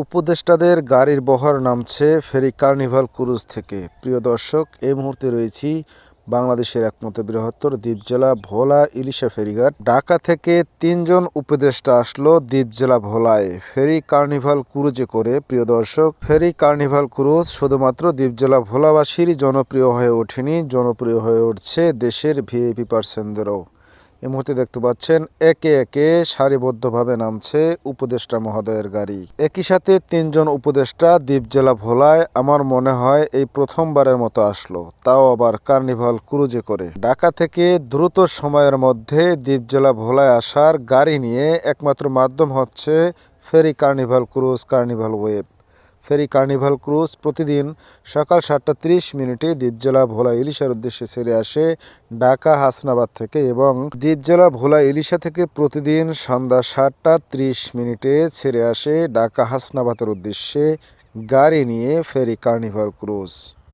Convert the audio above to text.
উপদেষ্টাদের গাড়ির বহর নামছে ফেরি কার্নিভাল ক্রুজ থেকে। প্রিয় দর্শক, এই মুহূর্তে রয়েছি বাংলাদেশের একমাত্র বৃহত্তর দ্বীপ জেলা ভোলা ইলিশা ফেরিঘাট। ঢাকা থেকে তিনজন উপদেষ্টা আসলো দ্বীপ জেলা ভোলায় ফেরি কার্নিভাল ক্রুজে করে। প্রিয় দর্শক, ফেরি কার্নিভাল ক্রুজ শুধুমাত্র দ্বীপ জেলা ভোলাবাসীর জনপ্রিয় হয়ে ওঠেনি, জনপ্রিয় হয়ে উঠছে দেশের ভিআইপি পার্সনদেরও। এই মুহূর্তে দেখতে পাচ্ছেন, একে একে সারিবদ্ধভাবে নামছে উপদেষ্টা মহোদয়ের গাড়ি। একই সাথে তিনজন উপদেষ্টা দ্বীপ জেলা ভোলায় আমার মনে হয় এই প্রথমবারের মতো আসলো। তাও আবার কার্নিভাল ক্রুজে করে। ঢাকা থেকে দ্রুত সময়ের মধ্যে দ্বীপ জেলা ভোলায় আসার গাড়ি নিয়ে একমাত্র মাধ্যম হচ্ছে ferry Carnival cruise, Carnival web. Ferry Carnival cruise প্রতিদিন সকাল সাতটা ত্রিশ মিনিটে দ্বীপজেলা ভোলা ইলিশার উদ্দেশ্যে ছেড়ে আসে ঢাকা, হাসনাবাদ থেকে এবং দ্বীপজলা ভোলা ইলিশা থেকে প্রতিদিন সন্ধ্যা সাতটা ত্রিশ মিনিটে ছেড়ে আসে ঢাকা, হাসনাবাদের উদ্দেশ্যে গাড়ি নিয়ে ফেরি কার্নিভাল ক্রুজ।